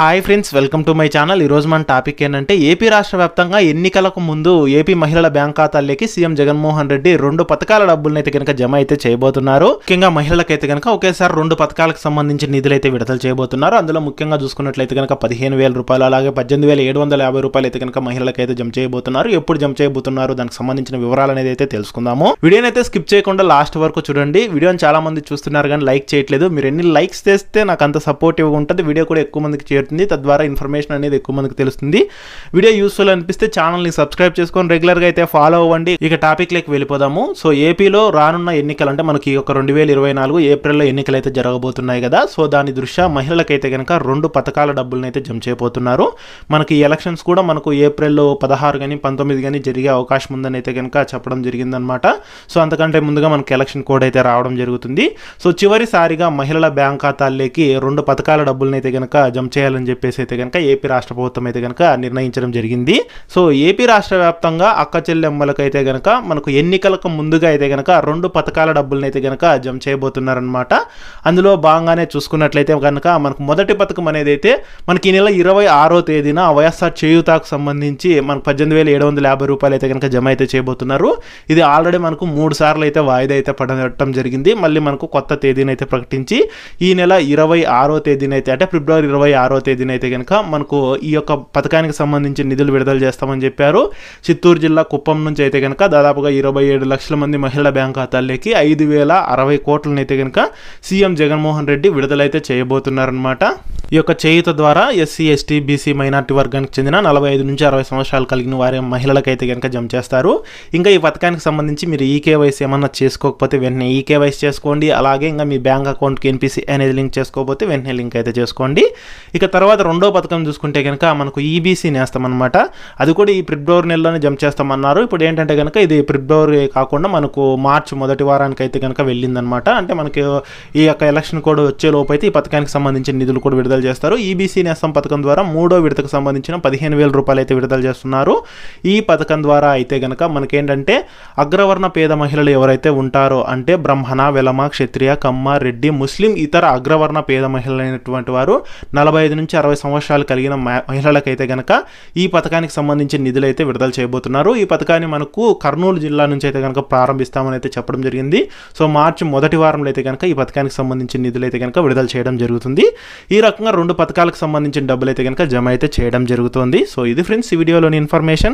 Hi friends welcome to my channel. ఈరోజు మన topic ఏంటంటే ఏపీ రాష్ట్ర వ్యాప్తంగా ఎన్నికలకు ముందు ఏపీ మహిళల బ్యాంక్ ఖాతాల్లోకి సీఎం జగన్మోహన్ రెడ్డి రెండు పథకాల డబ్బులనైతే అయితే కనుక జమ అయితే చేయబోతున్నారు. ముఖ్యంగా మహిళలకైతే కనుక ఒకేసారి రెండు పథకాలకు సంబంధించిన నిధులు అయితే విడుదల చేయబోతున్నారు. అందులో ముఖ్యంగా చూసుకున్నట్లయితే కనుక పదిహేను వేల రూపాయలు అలాగే పద్దెనిమిది వేల ఏడు వందల యాభై రూపాయలు అయితే కనుక మహిళలకైతే జమ చేయబోతున్నారు. ఎప్పుడు జమ చేయబోతున్నారు? దానికి సంబంధించిన వివరాలు అనేది అయితే తెలుసుకుందాము. వీడియోనైతే అయితే స్కిప్ చేయకుండా లాస్ట్ వరకు చూడండి. వీడియోని చాలా మంది చూస్తున్నారు కానీ లైక్ చేయట్లేదు. మీరు ఎన్ని లైక్స్ చేస్తే నాకు అంత సపోర్టివ్గా ఉంటుంది. వీడియో కూడా ఎక్కువ మందికి చేరుతుంది తద్వారా ఇన్ఫర్మేషన్ అనేది ఎక్కువ మందికి తెలుస్తుంది. వీడియో యూస్ఫుల్ అనిపిస్తే ఛానల్ని సబ్స్క్రైబ్ చేసుకొని రెగ్యులర్గా అయితే ఫాలో అవ్వండి. ఇక టాపిక్లోకి వెళ్ళిపోదాము. సో ఏపీలో రానున్న ఎన్నికలు అంటే మనకి ఒక రెండు వేల ఇరవై నాలుగు ఏప్రిల్లో ఎన్నికలు అయితే జరగబోతున్నాయి కదా. సో దాని దృష్ట్యా మహిళలకైతే కనుక రెండు పథకాల డబ్బులను అయితే జమ చేయబోతున్నారు. మనకి ఈ ఎలక్షన్స్ కూడా మనకు ఏప్రిల్లో పదహారు కానీ పంతొమ్మిది కానీ జరిగే అవకాశం ఉందని అయితే కనుక చెప్పడం జరిగిందనమాట సో అంతకంటే ముందుగా మనకి ఎలక్షన్ కోడ్ అయితే రావడం జరుగుతుంది. సో చివరిసారిగా మహిళల బ్యాంక్ ఖాతాల్లోకి రెండు పథకాల డబ్బులను అయితే కనుక జమ చేయాలని చెప్పేసి అయితే కనుక ఏపీ రాష్ట్ర ప్రభుత్వం అయితే కనుక నిర్ణయించడం జరిగింది. సో ఏపీ రాష్ట్ర వ్యాప్తంగా అక్క చెల్లెమ్మలకు అయితే కనుక మనకు ఎన్నికలకు ముందుగా అయితే కనుక రెండు పథకాల డబ్బులను అయితే కనుక జమ చేయబోతున్నారనమాట అందులో భాగంగానే చూసుకున్నట్లయితే కనుక మనకు మొదటి పథకం అనేది అయితే మనకి ఈ నెల ఇరవై ఆరో తేదీన వైఎస్ఆర్ చేయూతాకు సంబంధించి మనకు పద్దెనిమిది వేల ఏడు వందల యాభై రూపాయలు అయితే కనుక జమ అయితే చేయబోతున్నారు. ఇది ఆల్రెడీ మనకు మూడు సార్లు అయితే వాయిదా అయితే పడటం జరిగింది. మళ్ళీ మనకు కొత్త తేదీని అయితే ప్రకటించి ఈ నెల ఇరవై ఆరో తేదీన అయితే అంటే ఫిబ్రవరి ఇరవై ఆరో తేదీన అయితే కనుక మనకు ఈ యొక్క పథకానికి సంబంధించి నిధులు విడుదల చేస్తామని చెప్పారు. చిత్తూరు జిల్లా కుప్పం నుంచి అయితే కనుక దాదాపుగా ఇరవై ఏడు లక్షల మంది మహిళల బ్యాంక్ ఖాతాల్లోకి ఐదు వేల అరవై కోట్లను అయితే కనుక సీఎం జగన్మోహన్ రెడ్డి విడుదలైతే చేయబోతున్నారనమాట ఈ యొక్క చేయుత ద్వారా ఎస్సీ ఎస్టీ బీసీ మైనార్టీ వర్గానికి చెందిన నలభై ఐదు నుంచి అరవై సంవత్సరాలు కలిగిన వారి మహిళలకైతే కనుక జమ చేస్తారు. ఇంకా ఈ పథకానికి సంబంధించి మీరు ఈకేవైసీ ఏమన్నా చేసుకోకపోతే వెంటనే ఈ చేసుకోండి. అలాగే ఇంకా మీ బ్యాంక్ అకౌంట్కి ఎన్పిసి అనేది లింక్ చేసుకోకపోతే వెంటనే లింక్ అయితే చేసుకోండి. ఇక తర్వాత రెండో పథకం చూసుకుంటే కనుక మనకు ఈబీసీ నేస్తామన్నమాట. అది కూడా ఈ ఫిబ్రవరి నెలలోనే జంప్ చేస్తామన్నారు. ఇప్పుడు ఏంటంటే కనుక ఇది ఫిబ్రవరి కాకుండా మనకు మార్చి మొదటి వారానికి అయితే కనుక వెళ్ళిందనమాట అంటే మనకి ఈ యొక్క ఎలక్షన్ కోడ్ వచ్చే లోపు అయితే ఈ పథకానికి సంబంధించిన నిధులు కూడా విడుదల చేస్తారు. ఈబీసీ నేస్తం పథకం ద్వారా మూడో విడతకు సంబంధించిన పదిహేను వేల రూపాయలు అయితే విడుదల చేస్తున్నారు. ఈ పథకం ద్వారా అయితే కనుక మనకేంటంటే అగ్రవర్ణ పేద మహిళలు ఎవరైతే ఉంటారో అంటే బ్రహ్మణ వెలమ క్షత్రియ కమ్మ రెడ్డి ముస్లిం ఇతర అగ్రవర్ణ పేద మహిళలైనటువంటి వారు నలభై ఐదు నుంచి అరవై సంవత్సరాలు కలిగిన మహిళలకైతే కనుక ఈ పథకానికి సంబంధించిన నిధులు అయితే విడుదల చేయబోతున్నారు. ఈ పథకాన్ని మనకు కర్నూలు జిల్లా నుంచి అయితే కనుక ప్రారంభిస్తామని అయితే చెప్పడం జరిగింది. సో మార్చి మొదటి వారంలో అయితే కనుక ఈ పథకానికి సంబంధించిన నిధులు అయితే కనుక విడుదల చేయడం జరుగుతుంది. ఈ రకంగా రెండు పథకాలకు సంబంధించిన డబ్బులు అయితే కనుక జమ అయితే చేయడం జరుగుతుంది. సో ఇది ఫ్రెండ్స్ ఈ వీడియోలోని ఇన్ఫర్మేషన్.